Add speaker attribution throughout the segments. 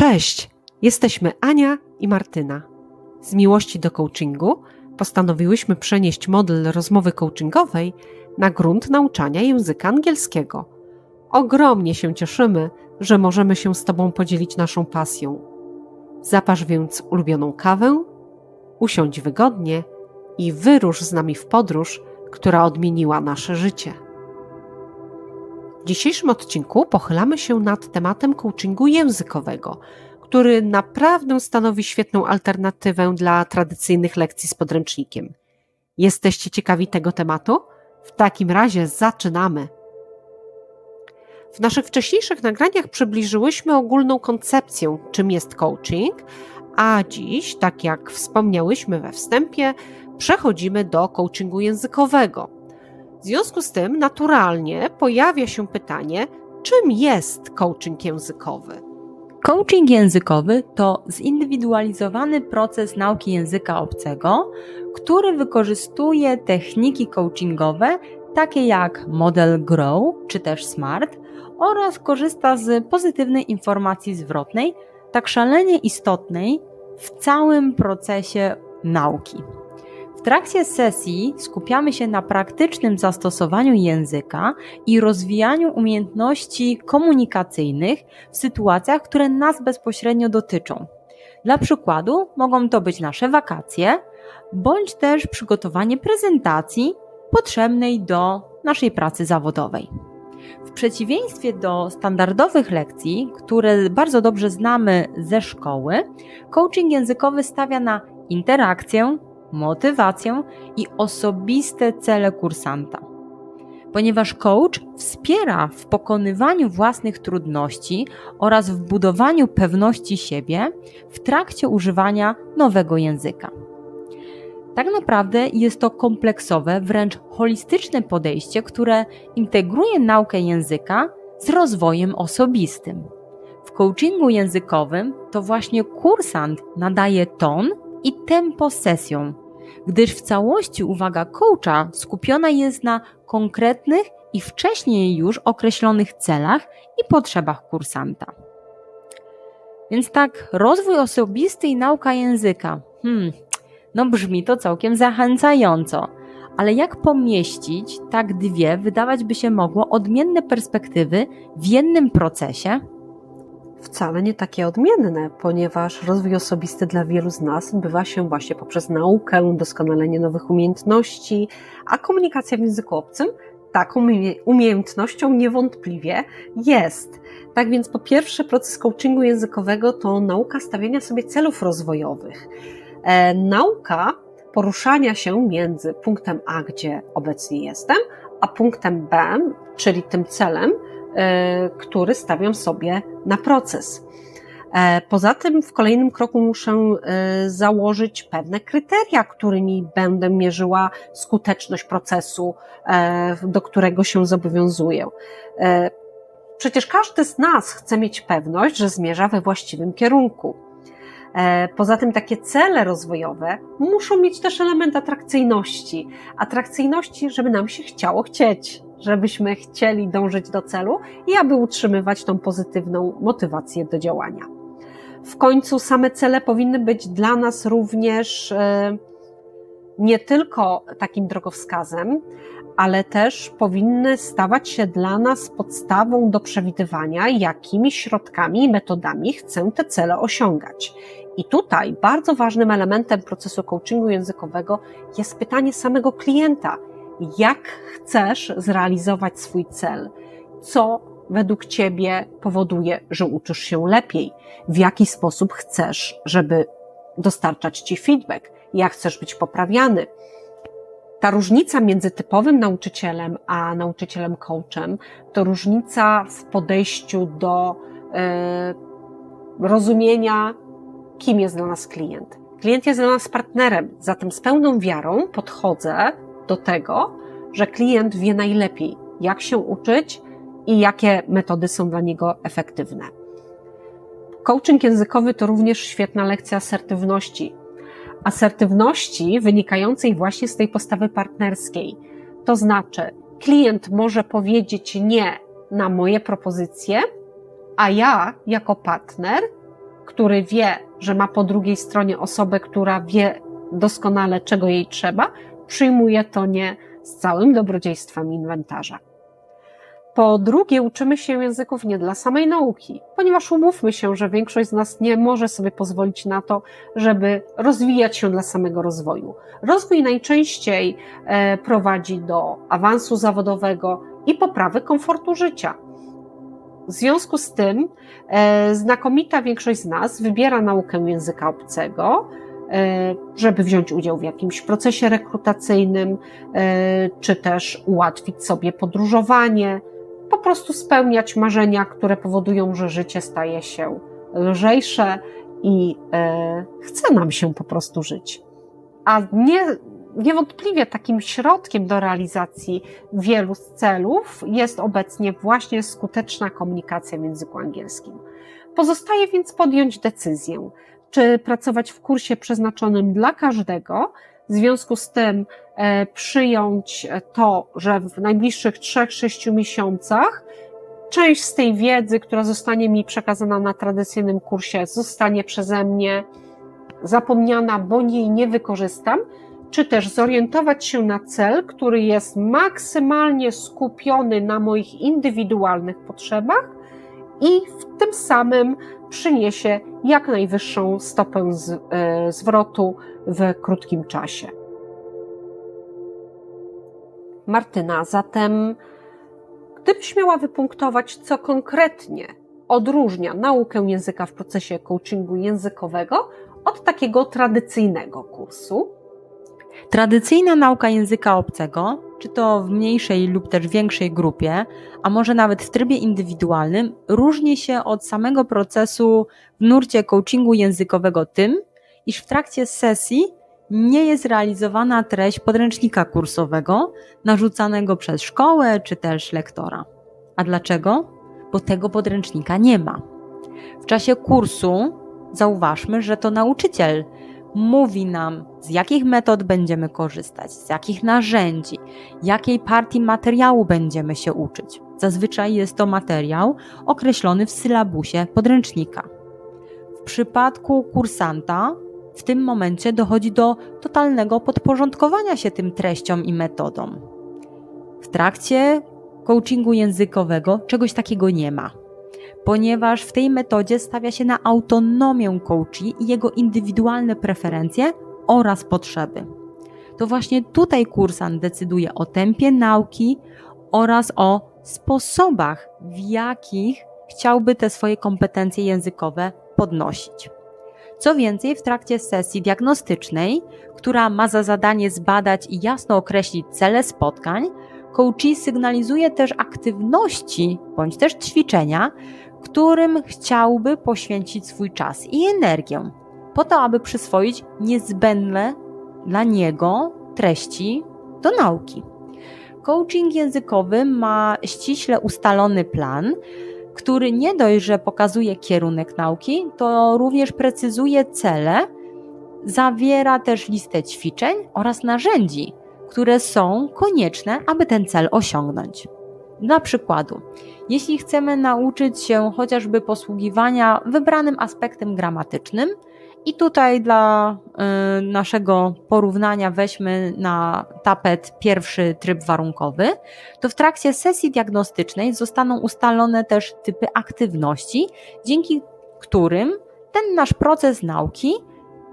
Speaker 1: Cześć, jesteśmy Ania i Martyna. Z miłości do coachingu postanowiłyśmy przenieść model rozmowy coachingowej na grunt nauczania języka angielskiego. Ogromnie się cieszymy, że możemy się z Tobą podzielić naszą pasją. Zapasz więc ulubioną kawę, usiądź wygodnie i wyrusz z nami w podróż, która odmieniła nasze życie. W dzisiejszym odcinku pochylamy się nad tematem coachingu językowego, który naprawdę stanowi świetną alternatywę dla tradycyjnych lekcji z podręcznikiem. Jesteście ciekawi tego tematu? W takim razie zaczynamy. W naszych wcześniejszych nagraniach przybliżyłyśmy ogólną koncepcję, czym jest coaching, a dziś, tak jak wspomniałyśmy we wstępie, przechodzimy do coachingu językowego. W związku z tym naturalnie pojawia się pytanie, czym jest coaching językowy?
Speaker 2: Coaching językowy to zindywidualizowany proces nauki języka obcego, który wykorzystuje techniki coachingowe takie jak model GROW czy też SMART oraz korzysta z pozytywnej informacji zwrotnej, tak szalenie istotnej w całym procesie nauki. W trakcie sesji skupiamy się na praktycznym zastosowaniu języka i rozwijaniu umiejętności komunikacyjnych w sytuacjach, które nas bezpośrednio dotyczą. Dla przykładu mogą to być nasze wakacje, bądź też przygotowanie prezentacji potrzebnej do naszej pracy zawodowej. W przeciwieństwie do standardowych lekcji, które bardzo dobrze znamy ze szkoły, coaching językowy stawia na interakcję, motywację i osobiste cele kursanta. Ponieważ coach wspiera w pokonywaniu własnych trudności oraz w budowaniu pewności siebie w trakcie używania nowego języka. Tak naprawdę jest to kompleksowe, wręcz holistyczne podejście, które integruje naukę języka z rozwojem osobistym. W coachingu językowym to właśnie kursant nadaje ton i tempo sesją, gdyż w całości uwaga coacha skupiona jest na konkretnych i wcześniej już określonych celach i potrzebach kursanta. Więc tak, rozwój osobisty i nauka języka. Hmm, no brzmi to całkiem zachęcająco. Ale jak pomieścić tak dwie, wydawać by się mogło, odmienne perspektywy w jednym procesie?
Speaker 1: Wcale nie takie odmienne, ponieważ rozwój osobisty dla wielu z nas odbywa się właśnie poprzez naukę, doskonalenie nowych umiejętności, a komunikacja w języku obcym taką umiejętnością niewątpliwie jest. Tak więc po pierwsze proces coachingu językowego to nauka stawiania sobie celów rozwojowych. E, nauka poruszania się między punktem A, gdzie obecnie jestem, a punktem B, czyli tym celem, który stawiam sobie na proces. E, poza tym w kolejnym kroku muszę e, założyć pewne kryteria, którymi będę mierzyła skuteczność procesu, do którego się zobowiązuję. Przecież każdy z nas chce mieć pewność, że zmierza we właściwym kierunku. Poza tym takie cele rozwojowe muszą mieć też element atrakcyjności. Atrakcyjności, żeby nam się chciało chcieć żebyśmy chcieli dążyć do celu i aby utrzymywać tą pozytywną motywację do działania. W końcu same cele powinny być dla nas również e, nie tylko takim drogowskazem, ale też powinny stawać się dla nas podstawą do przewidywania, jakimi środkami i metodami chcę te cele osiągać. I tutaj bardzo ważnym elementem procesu coachingu językowego jest pytanie samego klienta, jak chcesz zrealizować swój cel, co według Ciebie powoduje, że uczysz się lepiej, w jaki sposób chcesz, żeby dostarczać Ci feedback, jak chcesz być poprawiany. Ta różnica między typowym nauczycielem a nauczycielem coachem to różnica w podejściu do y, rozumienia, kim jest dla nas klient. Klient jest dla nas partnerem, zatem z pełną wiarą podchodzę do tego, że klient wie najlepiej, jak się uczyć i jakie metody są dla niego efektywne. Coaching językowy to również świetna lekcja asertywności. Asertywności wynikającej właśnie z tej postawy partnerskiej. To znaczy, klient może powiedzieć nie na moje propozycje, a ja jako partner który wie, że ma po drugiej stronie osobę, która wie doskonale, czego jej trzeba, przyjmuje to nie z całym dobrodziejstwem inwentarza. Po drugie, uczymy się języków nie dla samej nauki, ponieważ umówmy się, że większość z nas nie może sobie pozwolić na to, żeby rozwijać się dla samego rozwoju. Rozwój najczęściej e, prowadzi do awansu zawodowego i poprawy komfortu życia. W związku z tym, e, znakomita większość z nas wybiera naukę języka obcego, żeby wziąć udział w jakimś procesie rekrutacyjnym, czy też ułatwić sobie podróżowanie, po prostu spełniać marzenia, które powodują, że życie staje się lżejsze i e, chce nam się po prostu żyć. A nie, niewątpliwie takim środkiem do realizacji wielu celów jest obecnie właśnie skuteczna komunikacja w języku angielskim. Pozostaje więc podjąć decyzję, czy pracować w kursie przeznaczonym dla każdego, w związku z tym e, przyjąć to, że w najbliższych 3-6 miesiącach część z tej wiedzy, która zostanie mi przekazana na tradycyjnym kursie, zostanie przeze mnie zapomniana, bo jej nie wykorzystam, czy też zorientować się na cel, który jest maksymalnie skupiony na moich indywidualnych potrzebach i w tym samym przyniesie jak najwyższą stopę z, e, zwrotu w krótkim czasie. Martyna, zatem gdybyś miała wypunktować, co konkretnie odróżnia naukę języka w procesie coachingu językowego od takiego tradycyjnego kursu?
Speaker 2: Tradycyjna nauka języka obcego, czy to w mniejszej lub też większej grupie, a może nawet w trybie indywidualnym, różni się od samego procesu w nurcie coachingu językowego tym, iż w trakcie sesji nie jest realizowana treść podręcznika kursowego narzucanego przez szkołę czy też lektora. A dlaczego? Bo tego podręcznika nie ma. W czasie kursu zauważmy, że to nauczyciel mówi nam, z jakich metod będziemy korzystać, z jakich narzędzi, jakiej partii materiału będziemy się uczyć. Zazwyczaj jest to materiał określony w sylabusie podręcznika. W przypadku kursanta w tym momencie dochodzi do totalnego podporządkowania się tym treściom i metodom. W trakcie coachingu językowego czegoś takiego nie ma, ponieważ w tej metodzie stawia się na autonomię coachi i jego indywidualne preferencje oraz potrzeby. To właśnie tutaj kursant decyduje o tempie nauki oraz o sposobach, w jakich chciałby te swoje kompetencje językowe podnosić. Co więcej, w trakcie sesji diagnostycznej, która ma za zadanie zbadać i jasno określić cele spotkań, coachee sygnalizuje też aktywności bądź też ćwiczenia, którym chciałby poświęcić swój czas i energię, po to, aby przyswoić niezbędne dla niego treści do nauki. Coaching językowy ma ściśle ustalony plan, który nie dość, że pokazuje kierunek nauki, to również precyzuje cele, zawiera też listę ćwiczeń oraz narzędzi, które są konieczne, aby ten cel osiągnąć. Dla przykładu, jeśli chcemy nauczyć się chociażby posługiwania wybranym aspektem gramatycznym, i tutaj dla y, naszego porównania weźmy na tapet pierwszy tryb warunkowy, to w trakcie sesji diagnostycznej zostaną ustalone też typy aktywności, dzięki którym ten nasz proces nauki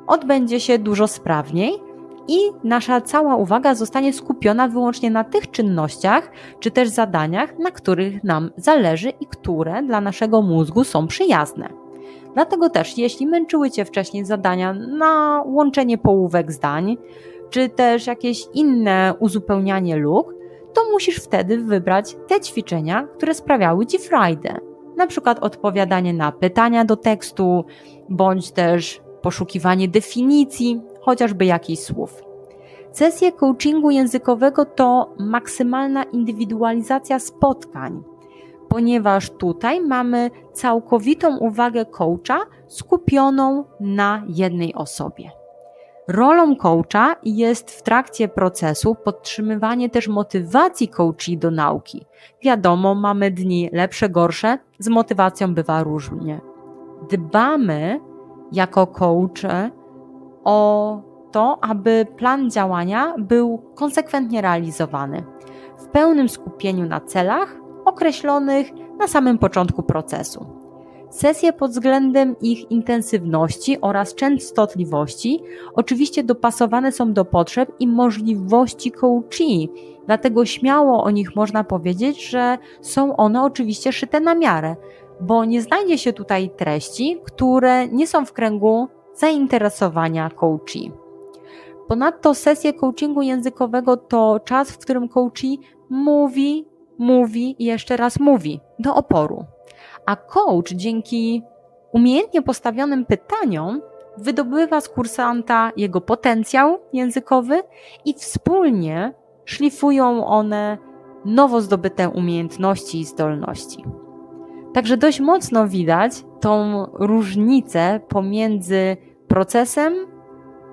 Speaker 2: odbędzie się dużo sprawniej i nasza cała uwaga zostanie skupiona wyłącznie na tych czynnościach czy też zadaniach, na których nam zależy i które dla naszego mózgu są przyjazne. Dlatego też, jeśli męczyły Cię wcześniej zadania na łączenie połówek zdań, czy też jakieś inne uzupełnianie luk, to musisz wtedy wybrać te ćwiczenia, które sprawiały Ci frajdę. Na przykład odpowiadanie na pytania do tekstu, bądź też poszukiwanie definicji, chociażby jakichś słów. Sesje coachingu językowego to maksymalna indywidualizacja spotkań ponieważ tutaj mamy całkowitą uwagę coacha skupioną na jednej osobie. Rolą coacha jest w trakcie procesu podtrzymywanie też motywacji coachi do nauki. Wiadomo, mamy dni lepsze, gorsze, z motywacją bywa różnie. dbamy jako coach o to, aby plan działania był konsekwentnie realizowany w pełnym skupieniu na celach określonych na samym początku procesu. Sesje pod względem ich intensywności oraz częstotliwości oczywiście dopasowane są do potrzeb i możliwości coachee, dlatego śmiało o nich można powiedzieć, że są one oczywiście szyte na miarę, bo nie znajdzie się tutaj treści, które nie są w kręgu zainteresowania coachee. Ponadto sesje coachingu językowego to czas, w którym coachee mówi, mówi i jeszcze raz mówi do oporu. A coach dzięki umiejętnie postawionym pytaniom wydobywa z kursanta jego potencjał językowy i wspólnie szlifują one nowo zdobyte umiejętności i zdolności. Także dość mocno widać tą różnicę pomiędzy procesem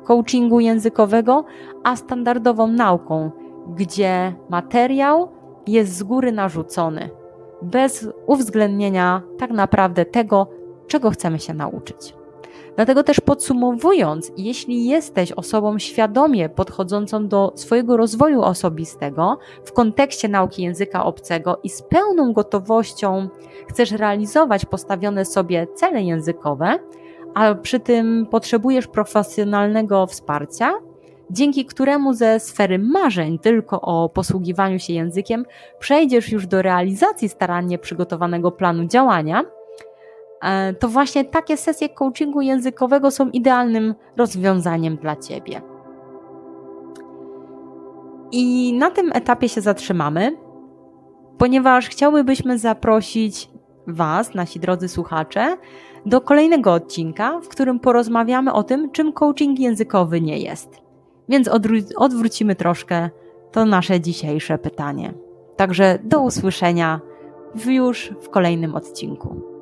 Speaker 2: coachingu językowego a standardową nauką, gdzie materiał jest z góry narzucony, bez uwzględnienia tak naprawdę tego, czego chcemy się nauczyć. Dlatego też podsumowując, jeśli jesteś osobą świadomie podchodzącą do swojego rozwoju osobistego w kontekście nauki języka obcego i z pełną gotowością chcesz realizować postawione sobie cele językowe, a przy tym potrzebujesz profesjonalnego wsparcia, dzięki któremu ze sfery marzeń tylko o posługiwaniu się językiem przejdziesz już do realizacji starannie przygotowanego planu działania, e, to właśnie takie sesje coachingu językowego są idealnym rozwiązaniem dla Ciebie. I na tym etapie się zatrzymamy, ponieważ chciałbyśmy zaprosić Was, nasi drodzy słuchacze, do kolejnego odcinka, w którym porozmawiamy o tym, czym coaching językowy nie jest. Więc odwrócimy troszkę to nasze dzisiejsze pytanie. Także do usłyszenia już w kolejnym odcinku.